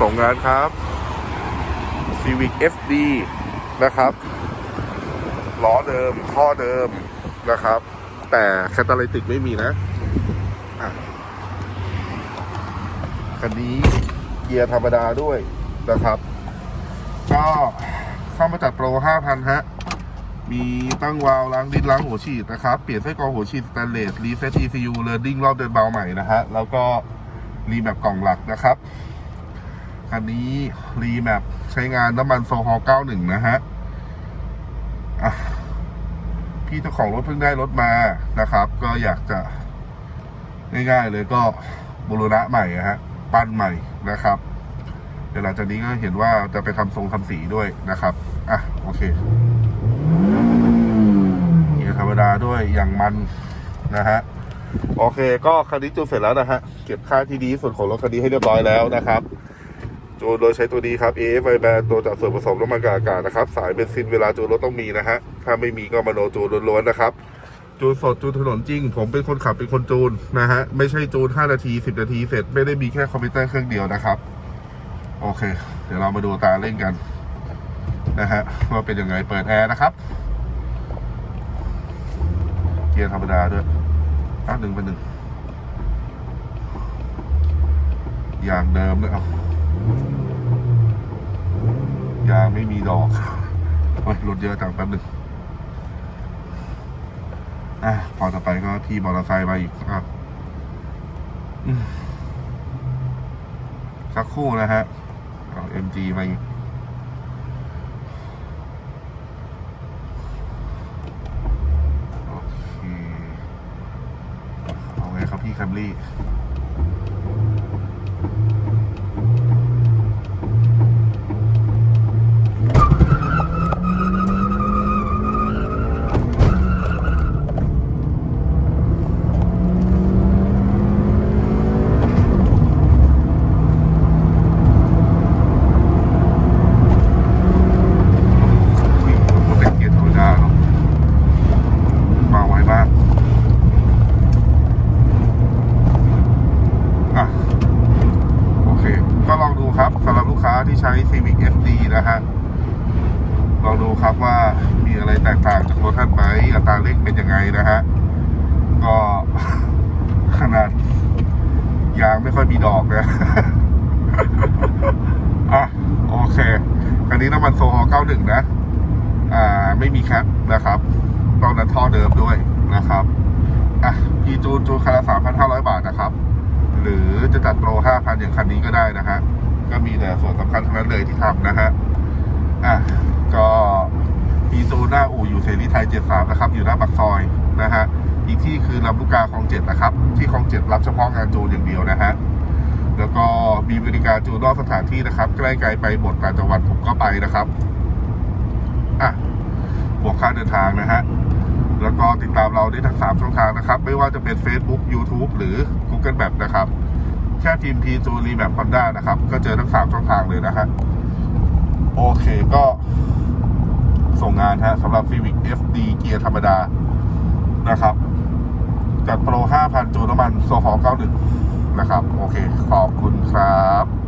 ส่งงานครับ Civic FD นะครับล้อเดิมท่อเดิมนะครับ แต่แคตาลิติกไม่มีนะอันนี้เกียร์ธรรมดาด้วยนะครับ ก็เข้ามาจัดโปร 5,000 ฮะ มีตั้งวาล์วล้างดินล้างหัวฉีดนะครับ เปลี่ยนไส้กรองหัวฉีดสแตนเลสรีเซ็ต ECU เ a ร์ดิ้งรอบเดินเบาใหม่นะฮะ แล้วก็รีแมปกล่องหลักนะครับ คันนี้รีแมปใช้งานน้ำมันโซฮอล91 นะฮะะพี่เจ้าของรถเพิ่งได้รถมานะครับ ก็อยากจะ ง่ายๆเลยก็บูรณะใหม่ฮะปั้นใหม่นะครับเดี๋ยวหลังจากนี้ก็เห็นว่าจะไปทำทรงทำสีด้วยนะครับอะโอเคเกียร์ธรรมดาด้วยอย่างมันนะฮะโอเค ก็คันนี้จูเสร็จแล้วนะฮะเก็บค่าที่ดีที่สุดของรถคันนี้ให้เรียบร้อยแล้วนะครับ จูนโดยใช้ตัวนี้ครับ a f i b a ตัวจัดส่วนผสมน้ำมันกับอากาศนะครับ สายเบนซินเวลาจูนรถต้องมีนะฮะ ถ้าไม่มีก็มาโนจูนล้วนๆนะครับ จูนสดจูนถนนจริง ผมเป็นคนขับเป็นคนจูนนะฮะ ไม่ใช่จูน 5 นาที 10 นาทีเสร็จ ไม่ได้มีแค่คอมพิวเตอร์เครื่องเดียวนะครับ โอเค เดี๋ยวเรามาดูตาเร่งกัน นะฮะว่าเป็นยังไงเปิดแอร์นะครับ เกียร์ธรรมดาด้วยอะหนึ่งเป็นหนึ่งอย่างเดิมเลยเอา ยางไม่มีดอกโอ้ยรถเยอะจังแป๊บหนึ่งอะพอต่อไปก็ที่มอเตอร์ไซค์มาอีกอะอืมสักคู่นะฮะเอา MG มาอีกโอเคเอาไงครับพี่แคมรี่ อุ้ยมันเป็นเกียร์ธรรมดาเนาะมาไวมาก อะ โอเค ก็ลองดูครับสำหรับลูกค้า ที่ใช้ Civic FD นะฮะลองดูครับว่ามีอะไรแตกต่างจากรถท่านไหมอัตราเร่งเป็นยังไงนะฮะ ก็ขนาดยางไม่ค่อยมีดอกนะอะโอเค คันนี้น้ำมันโซฮอล์91 นะ อ่า ไม่มีแคปนะครับตอนนั้นท่อเดิมด้วยนะครับอะพีจูนจูนคันละ3,500 บาทนะครับ หรือจะจัดโปร5,000 อย่างคันนี้ก็ได้นะฮะ ก็มีแต่ส่วนสำคัญทั้งนั้นเลยที่ทำนะฮะอะก็พีจูนหน้าอู่อยู่เสรีไทย 73 นะครับ อยู่หน้าปากซอยนะฮะอีกที่คือลำลูกกาคลองเจ็ดนะครับ ที่คลองเจ็ดรับเฉพาะงานจูนอย่างเดียวนะฮะแล้วก็มีบริการจูนนอกสถานที่นะครับ ใกล้ไกลไปหมดต่างจังหวัดผมก็ไปนะครับอะบวกค่าเดินทางนะฮะแล้วก็ติดตามเราได้ทั้ง 3 ช่องทางนะครับ ไม่ว่าจะเป็น Facebook YouTube หรือ Google Map นะครับ แค่ทีมพีจูรีแมปคอนด้านะครับ ก็เจอทั้งสามช่องทางเลยนะฮะโอเคก็ส่งงานฮะสำหรับ Civic FD เกียร์ธรรมดานะครับจัดโปร 5,000 จูนน้ำมันโซฮอล์91 นะครับ โอเค ขอบคุณครับ